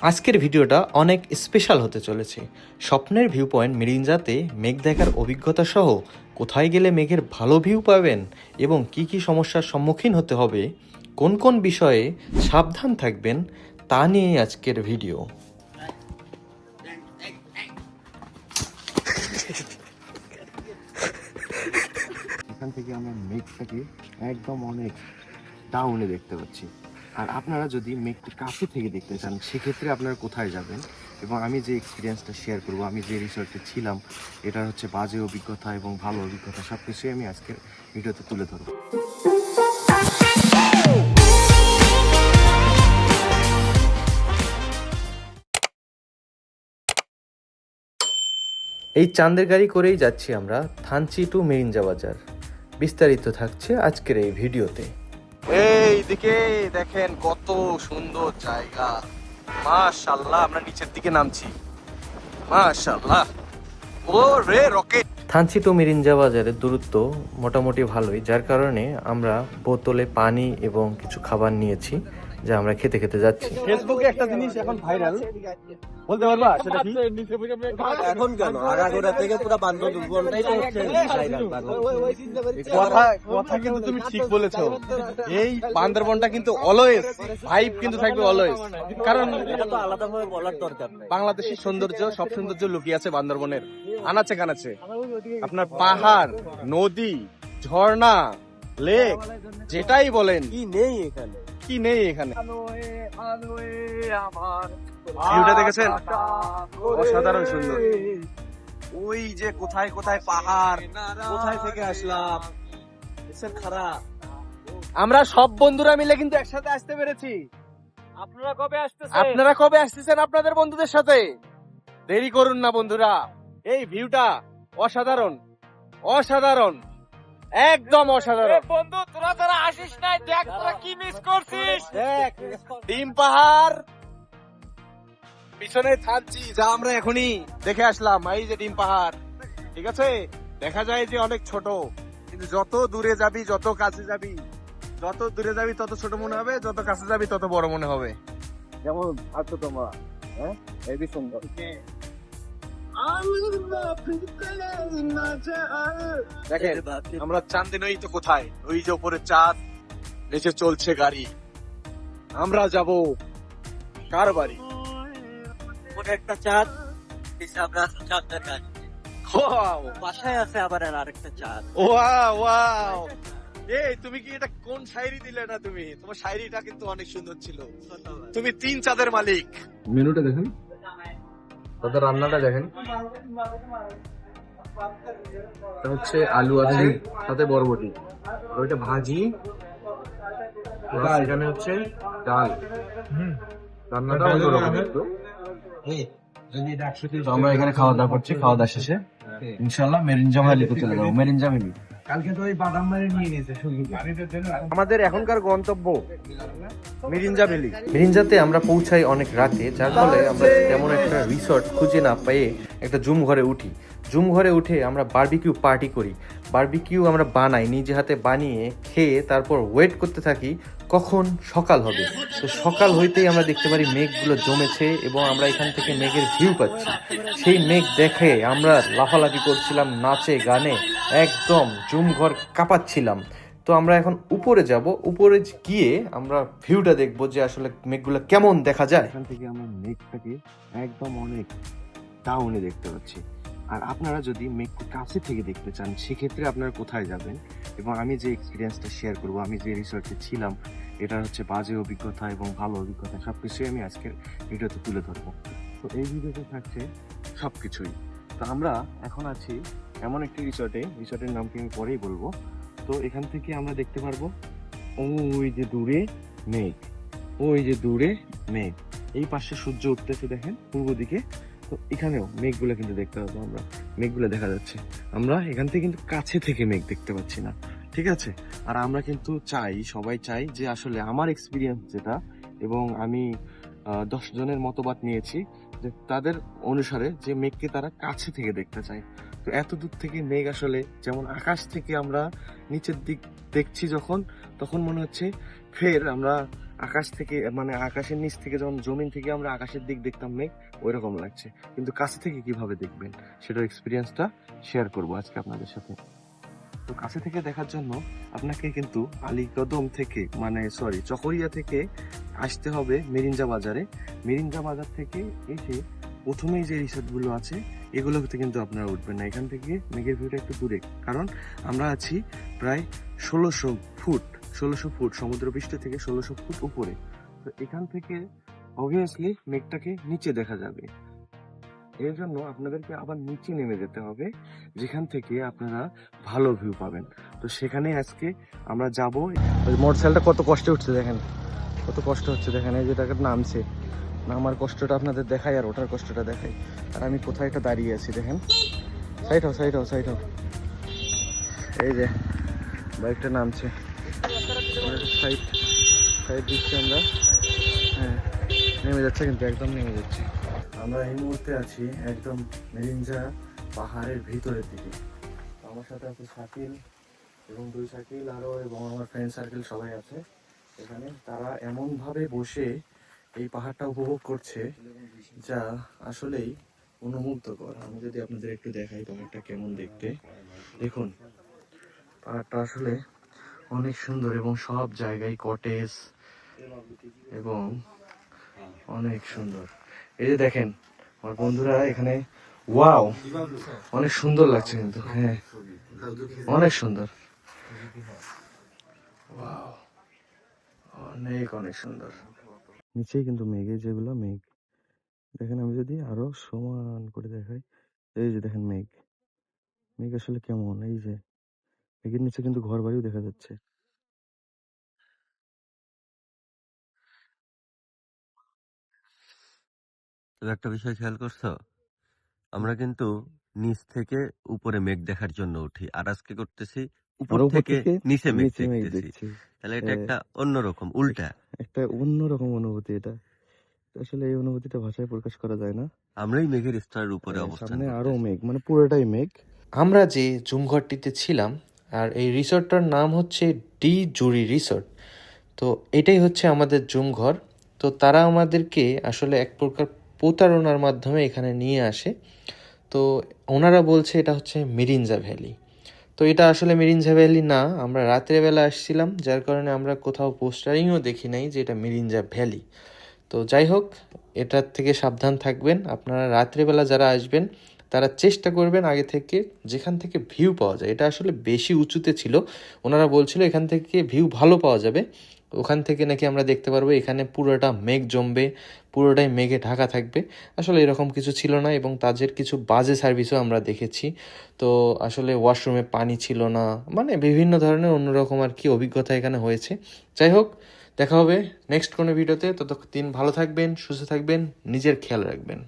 আজকের ভিডিওটা অনেক স্পেশাল হতে চলেছে। স্বপ্নের ভিউ পয়েন্ট মিরিঞ্জাতে মেঘ দেখার অভিজ্ঞতা সহ কোথায় গেলে মেঘের ভালো ভিউ পাবেন এবং কি কি সমস্যার সম্মুখীন হতে হবে, কোন কোন বিষয়ে সাবধান থাকবেন, তা নিয়ে আজকের ভিডিও এখান থেকে আমরা মেঘটাকে একদম অনেক ডাউনে দেখতে পাচ্ছি। আর আপনারা যদি মেঘটি কাছে থেকে দেখতে চান, সেক্ষেত্রে আপনারা কোথায় যাবেন? এবং আমি যে এক্সপিরিয়েন্সটা শেয়ার করব, আমি যে রিসর্টে ছিলাম এটা হচ্ছে বাজে অভিজ্ঞতা এবং ভালো অভিজ্ঞতা সব কিছুই আমি আজকের ভিডিওতে তুলে ধরবো। এই চাঁদের গাড়ি করেই যাচ্ছি আমরা থানচি টু মিরিঞ্জা বাজার। বিস্তারিত থাকছে আজকের এই ভিডিওতে। এই দিকে দেখেন কত সুন্দর জায়গা। মাশাআল্লাহ, আমরা নিচের দিকে নামছি। মাশাআল্লাহ। ও রে রকেট। থানচি তো মিরিঞ্জা বাজারের দূরত্ব মোটামুটি ভালোই, যার কারণে আমরা বোতলে পানি এবং কিছু খাবার নিয়েছি। যা আমরা খেতে খেতে যাচ্ছি। ফেসবুকে একটা জিনিস এখন ভাইরাল বলতে পারবা সেটা কি? এখন কেন? আগাগোড়া থেকে পুরো বান্ধবীবনটাই তো হচ্ছে কথা কথা কিন্তু তুমি ঠিক বলেছ। এই বান্দরবনটা কিন্তু অলওয়েজ ভাইব কিন্তু থাকবে অলওয়েজ কারণ এটা তো আলাদাভাবে বলার দরকার বাংলাদেশের সৌন্দর্য সব সৌন্দর্য লুকিয়ে আছে বান্দরবনের। আনাচে কানাচে। আপনার পাহাড় নদী ঝর্ণা লেক যেটাই বলেন। কি নেই এখানে? কি নেই এখানে? ভিউটা দেখেছেন? অসাধারণ সুন্দর। ওই যে কোথায় কোথায় পাহাড় কোথায় থেকে আসলাম? এসব খারাপ আমরা সব বন্ধুরা মিলে কিন্তু একসাথে আসতে পেরেছি। আপনারা কবে আসতেছেন? আপনারা কবে আসতেছেন আপনাদের বন্ধুদের সাথে? দেরি করুন না বন্ধুরা। এই ভিউটা অসাধারণ। অসাধারণ। একদম অসাধারণ। বন্ধু তোরা তোরা আসিস নাই দেখ তোরা কি মিস করছিস। দেখ ডিম পাহাড়। পিছনে থাকছি যা আমরা এখনই দেখে আসলাম এই যে ডিম পাহাড়। ঠিক আছে? দেখা যায় যে অনেক ছোট কিন্তু যত দূরে যাবি যত কাছে যাবি যত দূরে যাবি তত ছোট মনে হবে যত কাছে যাবি তত বড় মনে হবে। যেমন আছো তোমরা হ্যাঁ? হেবি সুন্দর। দেখেন আমরা চাঁদে নই তো কোথায়? ওই যে উপরে চাঁদ নিচে চলছে গাড়ি। আমরা যাব কার বাড়ি? ওটা একটা চাঁদ আমরা চাঁদ দেখা ওয়াও। বাসায় আছে আবার আরেকটা চাঁদ। Wow wow. এই তুমি কি এটা কোন শায়রি দিলে না তুমি? তোমার শায়রিটা কিন্তু অনেক সুন্দর ছিল। তুমি তিন চাঁদের মালিক। মেনুটা দেখেন। তাদের রান্নাটা দেখেন। হচ্ছে আলু আছে সাথে বরবটি। ওইটা ভাজি এখানে হচ্ছে ডাল। রান্নাটা অন্যরকম একটু। আমরা এখানে খাওয়া দাওয়া করছি খাওয়া দাওয়া শেষে। ইনশাল্লাহ মেরিনজা ভ্যালিতে চলে যাব। মেরিনজা ভ্যালি আমাদের এখনকার গন্তব্য মিরিঞ্জা ভ্যালি মিরিঞ্জাতে আমরা পৌঁছাই অনেক রাতে যার ফলে আমরা তেমন একটা রিসর্ট খুঁজে না পেয়ে একটা জুম ঘরে উঠি। জুম ঘরে উঠে আমরা বারবিকিউ পার্টি করি। বারবিকিউ আমরা বানাই নিজে হাতে বানিয়ে খেয়ে তারপর ওয়েট করতে থাকি কখন সকাল হবে। তো সকাল হইতেই আমরা দেখতে পারি মেঘগুলো জমেছে এবং আমরা এখান থেকে মেঘের ভিউ পাচ্ছি। সেই মেঘ দেখে আমরা লাফালাফি করছিলাম নাচে গানে। একদম জুম ঘর কাঁপাচ্ছিলাম। তো আমরা এখন উপরে যাব। উপরে গিয়ে আমরা ভিউটা দেখব যে আসলে মেঘগুলো কেমন দেখা যায়। এখান থেকে আমরা মেঘটাকে একদম অনেক ডাউনে দেখতে পাচ্ছি। আর আপনারা যদি মেঘকে কাছে থেকে দেখতে চান, সেক্ষেত্রে আপনারা কোথায় যাবেন? এবং আমি যে এক্সপিরিয়েন্সটা শেয়ার করব, আমি যে রিসর্টে ছিলাম এটা হচ্ছে বাজে অভিজ্ঞতা এবং ভালো অভিজ্ঞতা সব কিছুই আমি আজকের ভিডিওতে তুলে ধরবো। তো এই ভিডিওতে থাকছে সব কিছুই তো আমরা এখন আছি এমন একটি রিসর্টে, রিসর্টের নামটি আমি পরেই বলব। তো এখান থেকে আমরা দেখতে পারব, ওই যে দূরে মেঘ, ওই যে দূরে মেঘ। এই পাশে সূর্য উঠতেছে দেখেন, পূর্ব দিকে। তো এখানেও মেঘগুলো কিন্তু দেখতে পাবো আমরা। মেঘগুলো দেখা যাচ্ছে। আমরা এখান থেকে কিন্তু কাছে থেকে মেঘ দেখতে পাচ্ছি না। ঠিক আছে? আর আমরা কিন্তু চাই, সবাই চাই যে আসলে আমার এক্সপিরিয়েন্স যেটা এবং আমি দশ জনের মতবাদ নিয়েছি যে তাদের অনুসারে যে মেঘকে তারা কাছে থেকে দেখতে চায়। এত দূর থেকে মেঘ আসলে, যেমন আকাশ থেকে আমরা নিচের দিক দেখছি যখন, তখন মনে হচ্ছে ফের আমরা আকাশ থেকে মানে আকাশের নিচ থেকে যখন জমিন থেকে আমরা আকাশের দিক দেখতাম মেঘ ওই রকম লাগছে। কিন্তু কাছে থেকে কীভাবে দেখবেন? সেটার এক্সপিরিয়েন্সটা শেয়ার করব আজকে আপনাদের সাথে। তো কাছে থেকে দেখার জন্য আপনাকে কিন্তু আলীকদম থেকে মানে সরি চকরিয়া থেকে আসতে হবে মেরিঞ্জা বাজারে। মেরিঞ্জা বাজার থেকে এসে প্রথমেই যে রিসোর্টগুলো আছে, এগুলোতে কিন্তু আপনারা উঠবেন না। এখান থেকে মেঘের ভিউটা একটু দূরে। কারণ আমরা আছি প্রায় ষোলোশো ফুট ষোলোশো ফুট, সমুদ্রপৃষ্ঠ থেকে ষোলোশো ফুট উপরে। তো এখান থেকে অবভিয়াসলি মেঘটাকে নিচে দেখা যাবে। এর জন্য আপনাদেরকে আবার নিচে নেমে যেতে হবে, যেখান থেকে আপনারা ভালো ভিউ পাবেন। তো সেখানে আজকে আমরা যাব। মোটর সাইকেলটা কত কষ্টে উঠছে দেখেন। কত কষ্ট হচ্ছে দেখেন, এই যেটাকে নামছে। নামার কষ্টটা আপনাদের দেখাই আর ওটার কষ্টটা দেখাই। আর আমি কোথায় একটা দাঁড়িয়ে আছি, দেখেন। সাইড হও সাইড হও সাইড হও। এই যে, বাইকটা নামছে। সাইড সাইড দিচ্ছি আমরা। হ্যাঁ নেমে যাচ্ছে কিন্তু, একদম নেমে যাচ্ছে। আমরা এই মুহূর্তে আছি একদম মেরিঞ্জা পাহাড়ের ভিতরের দিকে। আমার সাথে আছে শাকিল এবং দুই সাইকেল আরও এবং আমার ফ্রেন্ড সার্কেল সবাই আছে। এখানে তারা এমন ভাবে বসে এই পাহাড়টা উপভোগ করছে, যা আসলেই অনুমুগ্ধকর। আমি যদি আপনাদের একটু দেখাই পাহাড়টা কেমন দেখতে। দেখুন, পাহাড়টা আসলে অনেক সুন্দর এবং সব জায়গায় কটেজ এবং অনেক সুন্দর। এই যে দেখেন, আমার বন্ধুরা এখানে ওয়াও অনেক সুন্দর লাগছে কিন্তু হ্যাঁ। অনেক সুন্দর। Wow. অনেক অনেক সুন্দর। নিচেই কিন্তু মেঘে যেগুলো মেঘ। দেখেন আমি যদি আরও সমান করে দেখাই, এই যে দেখেন মেঘ। মেঘ আসলে কেমন? এই যে, মেঘের নিচে কিন্তু ঘর বাড়িও দেখা যাচ্ছে। একটা বিষয় খেয়াল করছ? আমরা কিন্তু নিচ থেকে উপরে মেঘ দেখার জন্য উঠি। আর আজকে করতেছি উপর থেকে নিচে মেঘ দেখতেছি। দেখছি। তাহলে এটা হ্যাঁ। একটা অন্যরকম উল্টা। একটা অন্যরকম অনুভূতি এটা। আসলে এই অনুভূতিটা ভাষায় প্রকাশ করা যায় না। আমরাই মেঘের স্তরের উপরে হ্যাঁ, অবস্থান সামনে আরও মেঘ মানে পুরোটাই মেঘ। আমরা যে জুমঘরটিতে ছিলাম আর এই রিসোর্টটার নাম হচ্ছে ডি জুরি রিসোর্ট। তো এটাই হচ্ছে আমাদের জুমঘর। তো তারা আমাদেরকে আসলে এক প্রকার প্রতারণার মাধ্যমে এখানে নিয়ে আসে। তো ওনারা বলছে এটা হচ্ছে মিরিঞ্জা ভ্যালি। তো এটা আসলে মিরিঞ্জা ভ্যালি না, আমরা রাত্রেবেলা আসছিলাম, যার কারণে আমরা কোথাও পোস্টারিংও দেখি নাই যে এটা মিরিঞ্জা ভ্যালি তো যাই হোক, এটার থেকে সাবধান থাকবেন, আপনারা রাত্রেবেলা যারা আসবেন, তারা চেষ্টা করবেন আগে থেকে যেখান থেকে ভিউ পাওয়া যায়। এটা আসলে বেশি উঁচুতে ছিল, ওনারা বলছিল এখান থেকে ভিউ ভালো পাওয়া যাবে, ওখান থেকে নাকি আমরা দেখতে পারব এখানে পুরোটা মেঘ জমবে পুরোটাই মেঘে ঢাকা থাকবে। আসলে এরকম কিছু ছিল না এবং তাদের কিছু বাজে সার্ভিসও আমরা দেখেছি। তো আসলে ওয়াশরুমে পানি ছিল না মানে বিভিন্ন ধরনের অন্যরকম আর কি অভিজ্ঞতা এখানে হয়েছে। যাই হোক, দেখা হবে নেক্সট কোনো ভিডিওতে ততদিন ভালো থাকবেন, সুস্থ থাকবেন, নিজের খেয়াল রাখবেন।